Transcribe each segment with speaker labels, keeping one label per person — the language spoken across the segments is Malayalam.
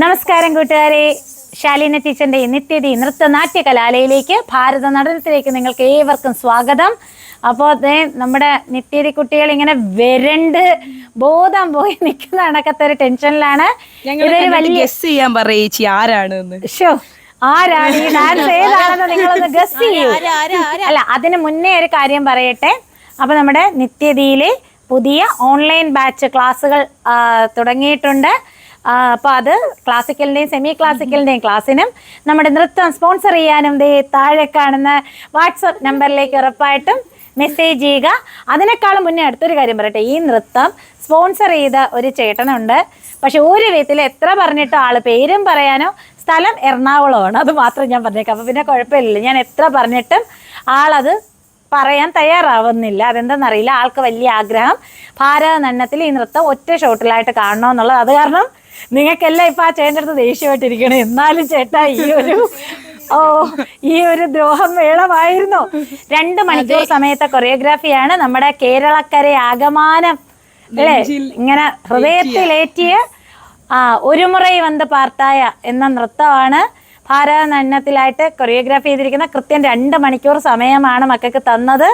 Speaker 1: നമസ്കാരം കൂട്ടുകാരെ. ശാലീന ടീച്ചറിന്റെ നിത്യതി നൃത്തനാട്യ കലാലയിലേക്ക് ഭാരത നടനത്തിലേക്ക് നിങ്ങൾക്ക് ഏവർക്കും സ്വാഗതം. അപ്പോൾ അതേ നമ്മുടെ നിത്യതി കുട്ടികൾ ഇങ്ങനെ വരണ്ട് ബോധം പോയി നിൽക്കുന്ന കണക്കത്തെ ഒരു ടെൻഷനിലാണ്. ഇതൊരു വലിയ
Speaker 2: ഗസ് ചെയ്യാൻ പറയേച്ചി ആരാണ്
Speaker 1: ഷോ ആരാണ്? ഈ ഡാൻസ് ഏതാണെന്ന് നിങ്ങളൊന്ന് ഗസ് ചെയ്യൂ. അല്ല അതിന് മുന്നേ ഒരു കാര്യം പറയട്ടെ. അപ്പൊ നമ്മുടെ നിത്യതിയിലെ പുതിയ ഓൺലൈൻ ബാച്ച് ക്ലാസ്സുകൾ തുടങ്ങിയിട്ടുണ്ട്. ആ, അപ്പൊ അത് ക്ലാസിക്കലിന്റെയും സെമി ക്ലാസിക്കലിന്റെയും ക്ലാസ്സിനും നമ്മുടെ നൃത്തം സ്പോൺസർ ചെയ്യാനും ദേ താഴെ കാണുന്ന വാട്സപ്പ് നമ്പറിലേക്ക് ഉറപ്പായിട്ടും മെസ്സേജ് ചെയ്യുക. അതിനേക്കാളും മുന്നേ അടുത്തൊരു കാര്യം പറയട്ടെ. ഈ നൃത്തം സ്പോൺസർ ചെയ്ത ഒരു ചേട്ടനുണ്ട്. പക്ഷെ ഒരു വിധത്തിൽ എത്ര പറഞ്ഞിട്ടോ ആൾ പേരും പറയാനോ സ്ഥലം എറണാകുളമാണ്. അത് മാത്രം ഞാൻ പറഞ്ഞേക്കാം. അപ്പൊ പിന്നെ കുഴപ്പമില്ല ഞാൻ എത്ര പറഞ്ഞിട്ടും ആളത് പറയാൻ തയ്യാറാവുന്നില്ല. അതെന്തെന്നറിയില്ല. ആൾക്ക് വലിയ ആഗ്രഹം. ഭാരതനണ്ണത്തിൽ ഈ നൃത്തം ഒറ്റ ഷോട്ടിലായിട്ട് കാണണമെന്നുള്ളത് അത് കാരണം നിങ്ങൾക്കെല്ലാം ഇപ്പൊ ആ ചേട്ടന്റെ അടുത്ത് ദേഷ്യമായിട്ടിരിക്കണം എന്നാലും ചേട്ടാ ഈ ഒരു ഓ ഈ ഒരു ദ്രോഹം വേളമായിരുന്നു? രണ്ട് മണിക്കൂർ സമയത്തെ കൊറിയോഗ്രാഫിയാണ് നമ്മുടെ കേരളക്കരെ ആകമാനം. അല്ലേ? ഇങ്ങനെ ഹൃദയത്തിലേറ്റിയ ആ ഒരു മുறை വന്ന് പാർത്തായ എന്ന നൃത്തമാണ് ഭാരതനണ്ണത്തിലായിട്ട് കൊറിയോഗ്രാഫി ചെയ്തിരിക്കുന്ന കൃത്യം രണ്ട് മണിക്കൂർ സമയമാണ് മക്കൾക്ക് തന്നത്.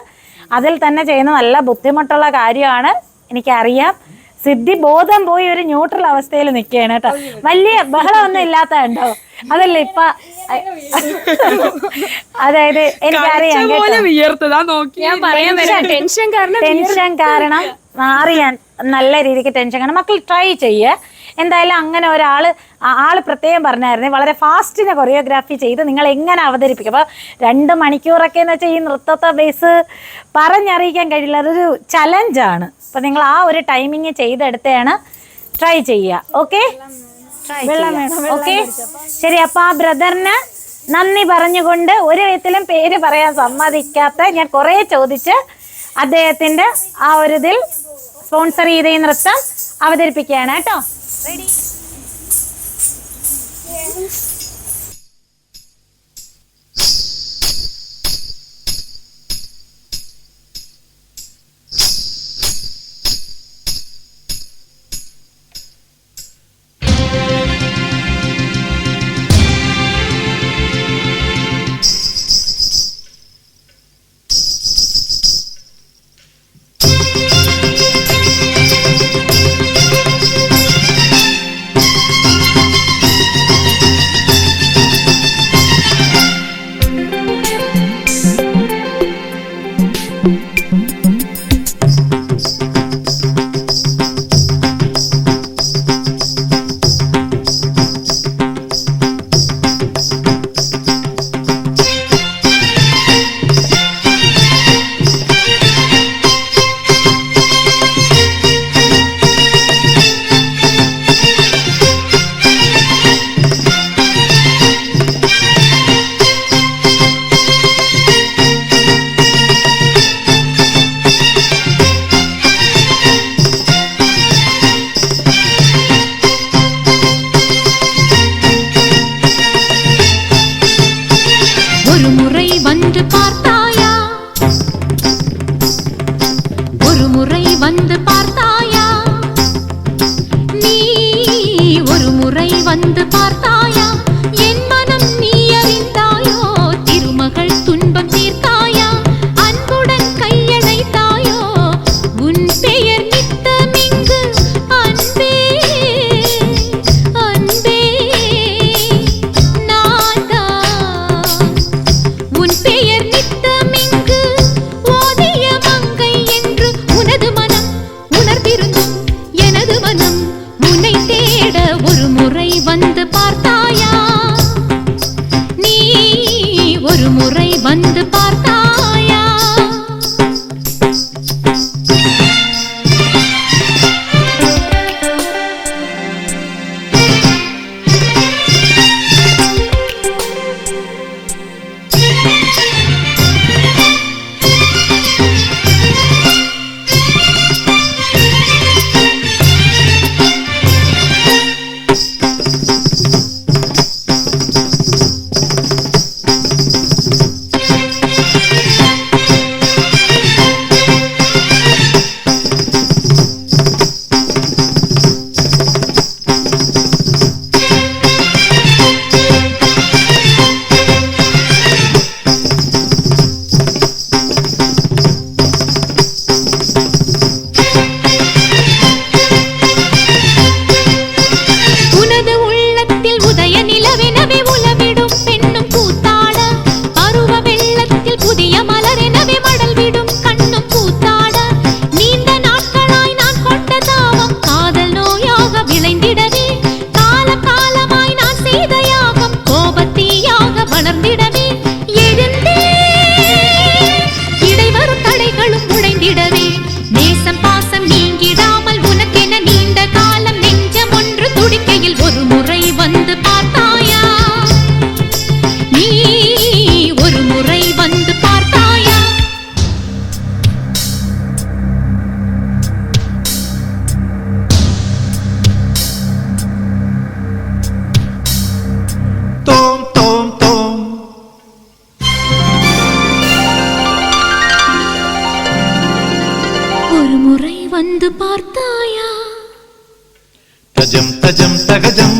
Speaker 1: അതിൽ തന്നെ ചെയ്യുന്ന നല്ല ബുദ്ധിമുട്ടുള്ള കാര്യമാണ് എനിക്കറിയാം. സിദ്ധി ബോധം പോയി ഒരു ന്യൂട്രൽ അവസ്ഥയിൽ നിൽക്കുകയാണ് കേട്ടോ. വലിയ ബഹളമൊന്നും ഇല്ലാത്ത കണ്ടോ അതല്ല ഇപ്പൊ അതായത് എനിക്കറിയാം
Speaker 3: ടെൻഷൻ കാരണം
Speaker 1: ടെൻഷൻ കാരണം അറിയാൻ നല്ല രീതിക്ക് ടെൻഷൻ കാരണം മക്കൾ ട്രൈ ചെയ്യേ. എന്തായാലും അങ്ങനെ ഒരാൾ ആൾ പ്രത്യേകം പറഞ്ഞായിരുന്നു. വളരെ ഫാസ്റ്റിനെ കൊറിയോഗ്രാഫി ചെയ്ത് നിങ്ങൾ എങ്ങനെ അവതരിപ്പിക്കും. അപ്പോൾ രണ്ട് മണിക്കൂറൊക്കെ എന്ന് വെച്ചാൽ ഈ നൃത്തത്തെ ബേസ് പറഞ്ഞറിയിക്കാൻ കഴിയില്ല. അതൊരു ചലഞ്ചാണ് അപ്പോൾ നിങ്ങൾ ആ ഒരു ടൈമിങ് ചെയ്തെടുത്താണ് ട്രൈ ചെയ്യുക. ഓക്കെ വെള്ളം വേണം ഓക്കെ ശരി അപ്പോൾ ആ ബ്രദറിന് നന്ദി പറഞ്ഞുകൊണ്ട് ഒരു വിധത്തിലും പേര് പറയാൻ സമ്മതിക്കാത്ത ഞാൻ കുറേ ചോദിച്ച് അദ്ദേഹത്തിന്റെ ആ ഒരു ഇതിൽ സ്പോൺസർ ചെയ്ത ഈ നൃത്തം അവതരിപ്പിക്കുകയാണ് കേട്ടോ.
Speaker 4: Ready? Yes. సహజం సహజం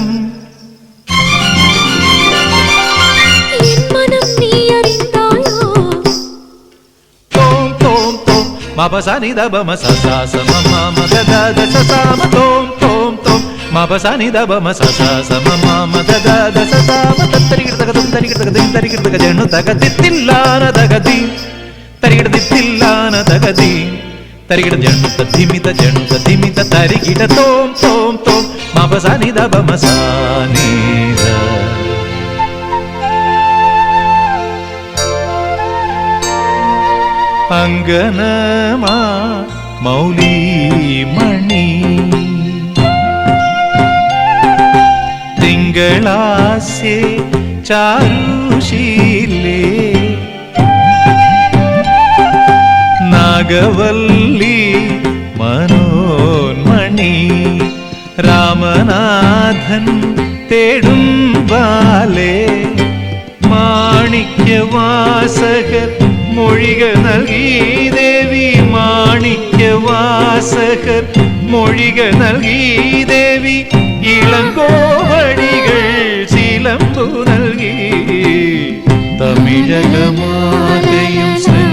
Speaker 4: మప సని దబ మ సస మమ తోం తోం తోం. మప సని దబ మ సస మమ మగ తగ తుం తరిగిడ తగ దిం తరిగిడ తగ తగ తగ తరిగిడ తగ
Speaker 5: tom, tom. Mapa sa ni da ba ma sa ni da. അങ്കനമാ മൗലി മണി തിങ്കളാസ്യേ ചാരുശീലേ നാഗവല്ലി മനോന്മണി രാമനാഥൻ തേടും ബാലേ മാണിക്യവാസകർ മൊഴിക നൽകി. ദേവി മാണിക്യവാസകർ മൊഴിക നൽകി. ദേവി ഇളങ്കോവടികൾ ശീലമ്പു നൽകി. നിൻ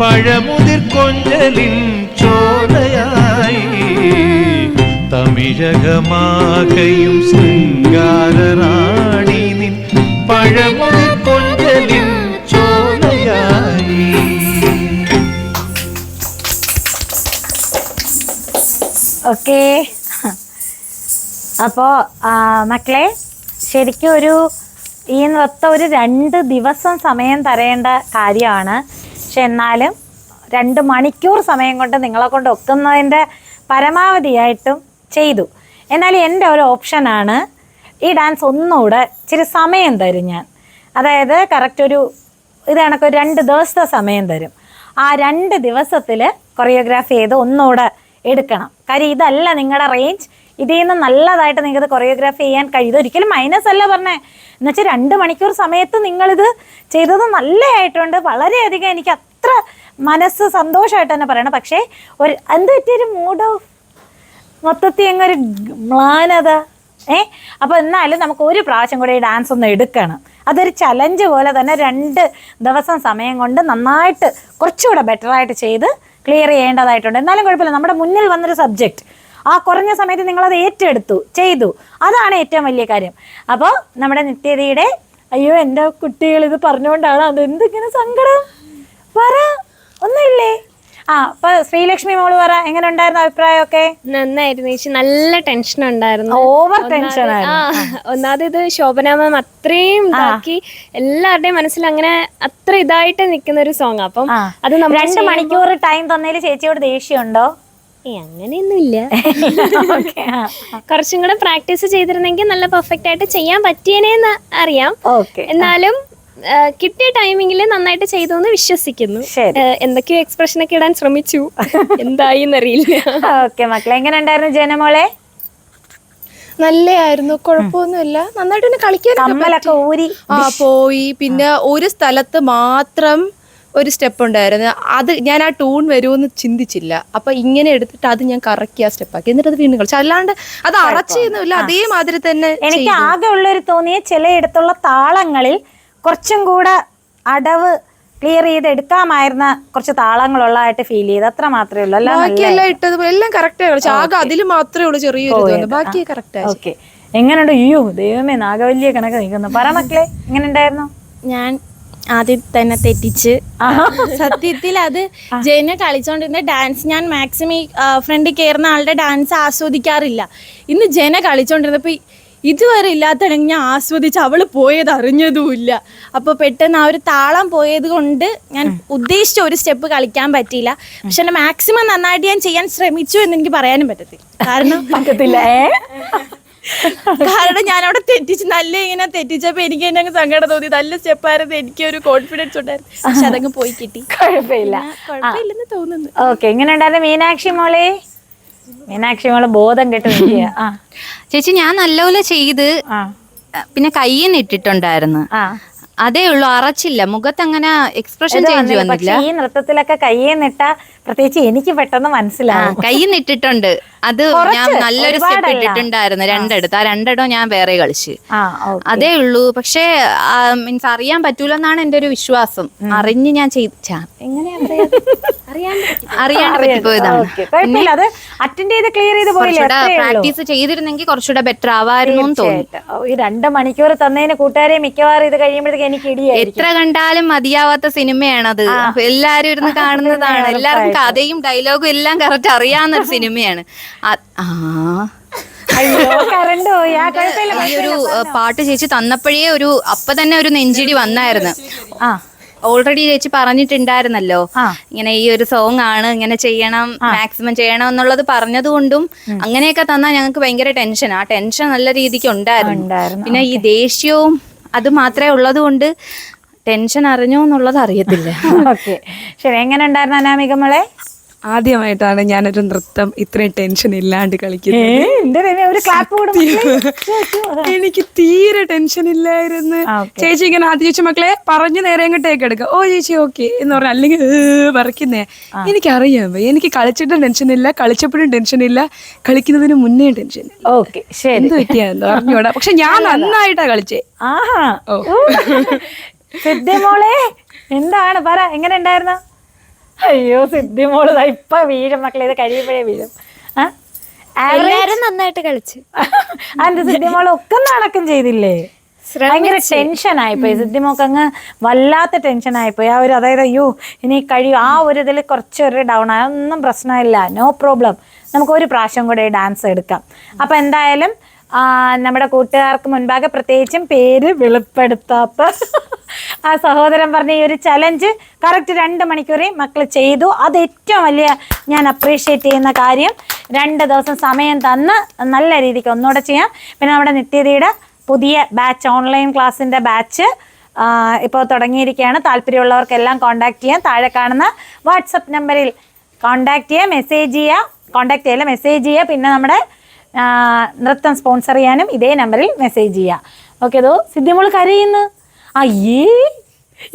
Speaker 5: പഴമുതിർ കൊഞ്ചലിൻ ചോലയായി തമിഴകമാകയും ശൃംഗാരറാണി നിൻ പഴമുതിർ കൊഞ്ചലിൻ ചോലയായി
Speaker 1: ഓക്കെ. അപ്പോൾ മക്കളെ ശരിക്കും ഒരു ഈ നൃത്തം ഒരു രണ്ട് ദിവസം സമയം തരേണ്ട കാര്യമാണ്. എന്നാലും രണ്ട് മണിക്കൂർ സമയം കൊണ്ട് നിങ്ങളെ കൊണ്ട് ഒക്കുന്നതിന്റെ പരമാവധിയായിട്ടും ചെയ്തു. എന്നാൽ എന്റെ ഒരു ഓപ്ഷനാണ് ഈ ഡാൻസ് ഒന്നുകൂടെ ഇച്ചിരി സമയം തരും ഞാൻ. അതായത് കറക്റ്റ് ഒരു ഇത് കണക്ക് രണ്ട് ദിവസത്തെ സമയം തരും. ആ രണ്ട് ദിവസത്തിൽ കൊറിയോഗ്രാഫി ചെയ്ത് ഒന്നുകൂടെ എടുക്കണം. കാര്യം ഇതല്ല നിങ്ങളുടെ റേഞ്ച് ഇതിൽ നിന്ന് നല്ലതായിട്ട് നിങ്ങൾക്ക് കൊറിയോഗ്രാഫി ചെയ്യാൻ കഴിയും ഇതൊരിക്കലും മൈനസ് അല്ല പറഞ്ഞേ. എന്നുവെച്ചാൽ രണ്ട് മണിക്കൂർ സമയത്ത് നിങ്ങളിത് ചെയ്തത് നല്ലതായിട്ടുണ്ട്. വളരെയധികം എനിക്ക് അത്ര മനസ്സ് സന്തോഷമായിട്ട് തന്നെ പറയണം. പക്ഷേ ഒരു എന്ത് പറ്റിയൊരു മൂഡ് ഓഫ് മൊത്തത്തിൽ അങ്ങൊരു മ്ലാനത. ഏ? അപ്പോൾ എന്നാലും നമുക്ക് ഒരു പ്രാവശ്യം കൂടെ ഈ ഡാൻസ് ഒന്ന് എടുക്കണം. അതൊരു ചലഞ്ച് പോലെ തന്നെ രണ്ട് ദിവസം സമയം കൊണ്ട് നന്നായിട്ട് കുറച്ചുകൂടെ ബെറ്ററായിട്ട് ചെയ്ത് ക്ലിയർ ചെയ്യേണ്ടതായിട്ടുണ്ട്. എന്നാലും കുഴപ്പമില്ല. നമ്മുടെ മുന്നിൽ വന്നൊരു സബ്ജക്റ്റ് ആ കുറഞ്ഞ സമയത്ത് അത് ഏറ്റെടുത്തു ചെയ്തു. അതാണ് ഏറ്റവും വലിയ കാര്യം. അപ്പോൾ നമ്മുടെ നിത്യതയുടെ അയ്യോ എന്റെ കുട്ടികൾ ഇത് പറഞ്ഞുകൊണ്ടാണ് അത് എന്തിങ്ങനെ സങ്കടം? പറ ഒന്നുമില്ലേ? ആ അപ്പൊ ശ്രീലക്ഷ്മി മോൾ പറ എങ്ങനെ ഉണ്ടായിരുന്നു അഭിപ്രായമൊക്കെ?
Speaker 3: നന്നായിരുന്നു ചേച്ചി നല്ല ടെൻഷൻ ഉണ്ടായിരുന്നു.
Speaker 1: ഓവർ ടെൻഷൻ
Speaker 3: ഒന്നാമത് ഇത് ശോഭന മാം അത്രയും ഇതാക്കി എല്ലാവരുടെയും മനസ്സിൽ അങ്ങനെ അത്ര ഇതായിട്ട് നിൽക്കുന്ന ഒരു സോങ് അപ്പം അത് നമ്മൾ
Speaker 1: രണ്ട് മണിക്കൂർ ടൈം തന്നതിൽ ചേച്ചിയോട് ദേഷ്യമുണ്ടോ?
Speaker 3: അങ്ങനെയൊന്നുമില്ല.
Speaker 1: ഓക്കെ
Speaker 3: കുറച്ചും കൂടെ പ്രാക്ടീസ് ചെയ്തിരുന്നെങ്കിൽ നല്ല പെർഫെക്റ്റ് ആയിട്ട് ചെയ്യാൻ പറ്റിയേനെന്ന് അറിയാം.
Speaker 1: ഓക്കെ
Speaker 3: എന്നാലും കിട്ടിയ ടൈമിങ്ങിൽ നന്നായിട്ട് ചെയ്തു എന്ന് വിശ്വസിക്കുന്നു എന്തൊക്കെയോ എക്സ്പ്രഷൻ ഒക്കെ ഇടാൻ ശ്രമിച്ചു. എന്തായി എന്നറിയില്ല
Speaker 1: ഓക്കെ മക്കളെ എങ്ങനെ ഉണ്ടായിരുന്നു ജനമോളെ?
Speaker 2: നല്ലയായിരുന്നു കുഴപ്പമൊന്നുമില്ല. നന്നായിട്ട് തന്നെ കളിക്കാനൊക്കെ
Speaker 1: കമ്മലൊക്കെ
Speaker 2: പറ്റി. ആ പോയി. പിന്നെ ഒരു സ്ഥലത്ത് മാത്രം ഒരു സ്റ്റെപ്പ് ഉണ്ടായിരുന്നു. അത് ഞാൻ ആ ടൂൺ വരുമെന്ന് ചിന്തിച്ചില്ല. അപ്പൊ ഇങ്ങനെ എടുത്തിട്ട് അത് ഞാൻ കറക്കി ആ സ്റ്റെപ്പാക്കി എന്നിട്ട് അത് വീണ്ടും കളിച്ചു. അല്ലാണ്ട് അത് അറച്ചൊന്നുമില്ല അതേമാതിരി തന്നെ
Speaker 1: എനിക്ക് ആകെ ഉള്ളൊരു തോന്നിയ ചിലയിടത്തുള്ള താളങ്ങളിൽ കുറച്ചും കൂടെ അടവ് ക്ലിയർ ചെയ്ത് എടുക്കാമായിരുന്ന കുറച്ച് താളങ്ങളുള്ളതായിട്ട് ഫീൽ ചെയ്ത്. അത്ര മാത്രമേ ഉള്ളൂ. ബാക്കി
Speaker 2: ബാക്കിയെല്ലാം ഇട്ടത് എല്ലാം കറക്റ്റ് കളിച്ചു. ആകെ അതിൽ മാത്രമേ ഉള്ളൂ ചെറിയൊരു ബാക്കി കറക്റ്റ് ആയി.
Speaker 1: ഓക്കെ എങ്ങനെയുണ്ട്? അയ്യോ ദൈവമേ നാഗവല്യ കണക്ക് നിൽക്കുന്നു പറ മക്കളെ എങ്ങനെ ഉണ്ടായിരുന്നു?
Speaker 6: ഞാൻ ആദ്യം തന്നെ തെറ്റിച്ച്. സത്യത്തിൽ അത് ജയനെ കളിച്ചോണ്ടിരുന്ന ഡാൻസ് ഞാൻ മാക്സിമം ഈ ഫ്രണ്ട് കയറുന്ന ആളുടെ ഡാൻസ് ആസ്വദിക്കാറില്ല. ഇന്ന് ജന കളിച്ചോണ്ടിരുന്നപ്പോ ഇതുവരെ ഇല്ലാത്തണെങ്കിൽ ഞാൻ ആസ്വദിച്ച് അവൾ പോയത് അറിഞ്ഞതുമില്ല. അപ്പൊ പെട്ടെന്ന് ആ ഒരു താളം പോയത് കൊണ്ട് ഞാൻ ഉദ്ദേശിച്ച ഒരു സ്റ്റെപ്പ് കളിക്കാൻ പറ്റിയില്ല. പക്ഷെ എന്നെ മാക്സിമം നന്നായിട്ട് ഞാൻ ചെയ്യാൻ ശ്രമിച്ചു എന്ന് എനിക്ക് പറയാനും പറ്റത്തില്ല. കാരണം
Speaker 1: പറ്റത്തില്ല?
Speaker 6: കാരണം ഞാൻ അവിടെ തെറ്റിച്ച് നല്ല ഇങ്ങനെ തെറ്റിച്ചപ്പോ എനിക്ക് തന്നെ അങ്ങ് സങ്കടം തോന്നി. നല്ല സ്റ്റെപ്പായിരുന്നു എനിക്ക് ഒരു കോൺഫിഡൻസ് ഉണ്ടായിരുന്നു. പക്ഷെ അതങ്ങ് പോയി കിട്ടി.
Speaker 1: കുഴപ്പമില്ല.
Speaker 6: കുഴപ്പമില്ലെന്ന് തോന്നുന്നു.
Speaker 1: ഓക്കെ എങ്ങനെ ഉണ്ടായിരുന്നു മീനാക്ഷി മോളെ? മീനാക്ഷി മോളെ ബോധം കെട്ട്
Speaker 7: ചേച്ചി ഞാൻ നല്ലപോലെ ചെയ്ത് പിന്നെ കയ്യിൽ നിന്ന് ഇട്ടിട്ടുണ്ടായിരുന്നു.
Speaker 1: ആ.
Speaker 7: അതേ ഉള്ളൂ അറച്ചില്ല. മുഖത്ത് അങ്ങനെ എക്സ്പ്രഷൻ ചേഞ്ച്
Speaker 1: വന്നില്ല. ഈ നൃത്തത്തിലൊക്കെ കയ്യെ നിട്ട പ്രത്യേകിച്ച് എനിക്ക് പെട്ടെന്ന് മനസ്സിലാവും.
Speaker 7: കൈ നിട്ടിട്ടുണ്ട്. അത് ഞാൻ നല്ലൊരു സ്റ്റെപ്പ്. ഇട്ടിട്ടുണ്ടായിരുന്നു രണ്ടിടത്ത്. ആ രണ്ടടോ ഞാൻ വേറെ കളിച്ച്. അതേ ഉള്ളൂ. പക്ഷേ മീൻസ് അറിയാൻ പറ്റൂലെന്നാണ് എന്റെ ഒരു വിശ്വാസം. അറിഞ്ഞ് ഞാൻ ചെയ്ത
Speaker 1: എങ്ങനെയാ
Speaker 7: അറിയാണ്ട് പറ്റിപ്പോയതാണ്
Speaker 1: അത് അറ്റൻഡ് ചെയ്ത് ക്ലിയർ ചെയ്ത് പോയില്ലേ.
Speaker 7: പ്രാക്ടീസ് ചെയ്തിരുന്നെങ്കിൽ കുറച്ചുകൂടെ ബെറ്റർ ആവായിരുന്നു തോന്നി.
Speaker 1: ഈ രണ്ട് മണിക്കൂർ തന്നതിന് കൂട്ടുകാരെ മിക്കവാറും ഇത് കഴിയുമ്പോഴത്തേക്ക് എനിക്ക് ഇടിയായിരിക്കും.
Speaker 7: എത്ര കണ്ടാലും മതിയാവാത്ത സിനിമയാണത്. അത് എല്ലാരും ഇരുന്ന് കാണുന്നതാണ്. എല്ലാവർക്കും കഥയും ഡയലോഗും എല്ലാം കറക്റ്റ് അറിയാവുന്ന ഒരു സിനിമയാണ്. ആ- ഈ ഒരു പാട്ട് ചേച്ചി തന്നപ്പോഴേ ഒരു അപ്പൊ തന്നെ ഒരു നെഞ്ചിടി വന്നായിരുന്നു.
Speaker 1: ആ.
Speaker 7: ഓൾറെഡി ചേച്ചി പറഞ്ഞിട്ടുണ്ടായിരുന്നല്ലോ. ഇങ്ങനെ ഈ ഒരു സോങ് ആണ് ഇങ്ങനെ ചെയ്യണം മാക്സിമം ചെയ്യണം എന്നുള്ളത് പറഞ്ഞതുകൊണ്ടും അങ്ങനെയൊക്കെ തന്നാൽ ഞങ്ങൾക്ക് ഭയങ്കര ടെൻഷൻ ആ ടെൻഷൻ നല്ല രീതിക്ക് ഉണ്ടായിരുന്നു. പിന്നെ ഈ ദേഷ്യവും അത് മാത്രമേ ഉള്ളത് കൊണ്ട് ടെൻഷൻ അറിഞ്ഞോ എന്നുള്ളത് അറിയത്തില്ല.
Speaker 1: ഓക്കെ. ശരി എങ്ങനെ ഉണ്ടായിരുന്നു അനാമിക മോളെ?
Speaker 8: ആദ്യമായിട്ടാണ് ഞാനൊരു നൃത്തം ഇത്രയും ടെൻഷൻ ഇല്ലാണ്ട് കളിക്കുന്നത്. എനിക്ക് തീരെ ടെൻഷൻ ഇല്ലായിരുന്നു. ചേച്ചി ഇങ്ങനെ ആദ്യം ചേച്ചി മക്കളെ പറഞ്ഞു നേരെ അങ്ങോട്ടേക്ക് എടുക്കുക ഓ ചേച്ചി ഓക്കെ എന്ന് പറഞ്ഞ അല്ലെങ്കിൽ പറിക്കുന്നേ. എനിക്കറിയാം. എനിക്ക് കളിച്ചിട്ടും ടെൻഷൻ ഇല്ല. കളിച്ചപ്പോഴും ടെൻഷൻ ഇല്ല. കളിക്കുന്നതിന് മുന്നേ ടെൻഷൻ
Speaker 1: ഓക്കെ
Speaker 8: എന്ത് പറ്റിയാന്ന് പറഞ്ഞോടാ പക്ഷെ ഞാൻ നന്നായിട്ടാ കളിച്ചേ.
Speaker 1: ആഹാ. ഓ. മോളെ എന്താണ്? പറ എങ്ങനെ ഉണ്ടായിരുന്നു? അയ്യോ സിദ്ധി മോൾ ഇപ്പൊ വീഴും. മക്കളെ ഇത് കഴിയുമ്പോഴേ വീഴും. ആ?
Speaker 3: എല്ലാരും നന്നായിട്ട് കളിച്ചു.
Speaker 1: അതിന്റെ സിദ്ധി മോൾ ഒക്കെ നടക്കും ചെയ്തില്ലേ? ഭയങ്കര ടെൻഷൻ ആയിപ്പോയി. സിദ്ധി മോക്ക് അങ്ങ് വല്ലാത്ത ടെൻഷൻ ആയിപ്പോയി. ആ ഒരു അതായത് അയ്യോ ഇനി കഴിയും. ആ ഒരു ഇതിൽ കുറച്ച് ഒരു ഡൗൺ ആയ ഒന്നും പ്രശ്നമില്ല. നോ പ്രോബ്ലം നമുക്ക് ഒരു പ്രാവശ്യം കൂടെ ഡാൻസ് എടുക്കാം. അപ്പൊ എന്തായാലും നമ്മുടെ കൂട്ടുകാർക്ക് മുൻപാകെ പ്രത്യേകിച്ചും പേര് വെളിപ്പെടുത്താത്ത ആ സഹോദരൻ പറഞ്ഞ ഈ ഒരു ചലഞ്ച് കറക്റ്റ് രണ്ട് മണിക്കൂറിൽ മക്കൾ ചെയ്തു. അത് ഏറ്റവും വലിയ ഞാൻ അപ്രീഷിയേറ്റ് ചെയ്യുന്ന കാര്യം. രണ്ട് ദിവസം സമയം തന്ന് നല്ല രീതിക്ക് ഒന്നുകൂടെ ചെയ്യാം. പിന്നെ നമ്മുടെ നിത്യതയുടെ പുതിയ ബാച്ച് ഓൺലൈൻ ക്ലാസ്സിന്റെ ബാച്ച് ഇപ്പോൾ തുടങ്ങിയിരിക്കുകയാണ്. താല്പര്യമുള്ളവർക്കെല്ലാം കോൺടാക്ട് ചെയ്യാം. താഴെ കാണുന്ന വാട്സപ്പ് നമ്പറിൽ കോൺടാക്ട് ചെയ്യുക മെസ്സേജ് ചെയ്യുക കോൺടാക്ട് ചെയ്യില്ല മെസ്സേജ് ചെയ്യുക. പിന്നെ നമ്മുടെ നൃത്തം സ്പോൺസർ ചെയ്യാനും ഇതേ നമ്പറിൽ മെസ്സേജ് ചെയ്യുക. ഓക്കെ അതോ സിദ്ധിമോൾ കരയുന്നു? അയ്യേ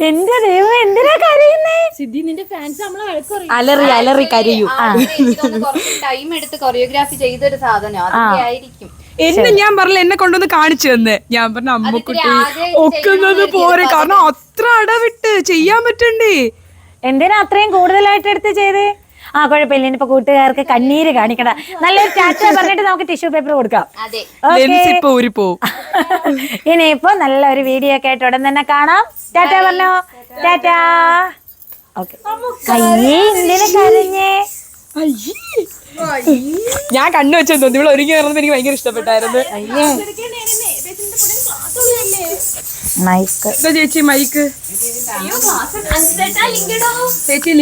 Speaker 1: എന്റെ ദൈവം എന്തിനാ കരയുന്നേ?
Speaker 6: സിദ്ധി നിന്റെ ഫാൻസ് നമ്മളെ വഴക്കുറയും
Speaker 8: അലറി അലറി കരയൂ.
Speaker 7: ടൈം എടുത്ത് കൊറിയോഗ്രാഫി ചെയ്തൊരു സാധനം. അതൊക്കെ ആയിരിക്കും.
Speaker 8: എന്നെ ഞാൻ പറഞ്ഞില്ല എന്നെ കൊണ്ടുവന്ന് കാണിച്ചു തന്നെ. ഞാൻ പറഞ്ഞ അമ്മക്കുട്ടി ഒക്കുന്നത് പോരെ. കാരണം അത്ര അടവിട്ട് ചെയ്യാൻ പറ്റണ്ടേ?
Speaker 1: എന്തിനാ അത്രയും കൂടുതലായിട്ട് എടുത്ത് ചെയ്തേ? ആ കുഴപ്പമില്ല. ഇനിയിപ്പോ കൂട്ടുകാർക്ക് കണ്ണീര് കാണിക്കണ്ട നല്ലൊരു ടാറ്റ പറഞ്ഞിട്ട് നമുക്ക് ടിഷ്യൂ പേപ്പർ കൊടുക്കാം.
Speaker 7: അതെ.
Speaker 8: നല്ല ഒരു
Speaker 1: ഇനിയിപ്പോ നല്ലൊരു വീഡിയോ ഒക്കെ ആയിട്ട് ഉടൻ തന്നെ കാണാം. ടാറ്റ പറഞ്ഞോ? ടാറ്റാ ഓക്കെ അയ്യേ എന്തിനാ കരഞ്ഞേ?
Speaker 8: അയ്യേ. ഞാൻ കണ്ണു വെച്ചു തോന്നി ഇവിടെ ഒരുങ്ങി നടന്നത് എനിക്ക് ഭയങ്കര ഇഷ്ടപ്പെട്ടായിരുന്നു. ചേച്ചി മൈക്ക് ചേച്ചി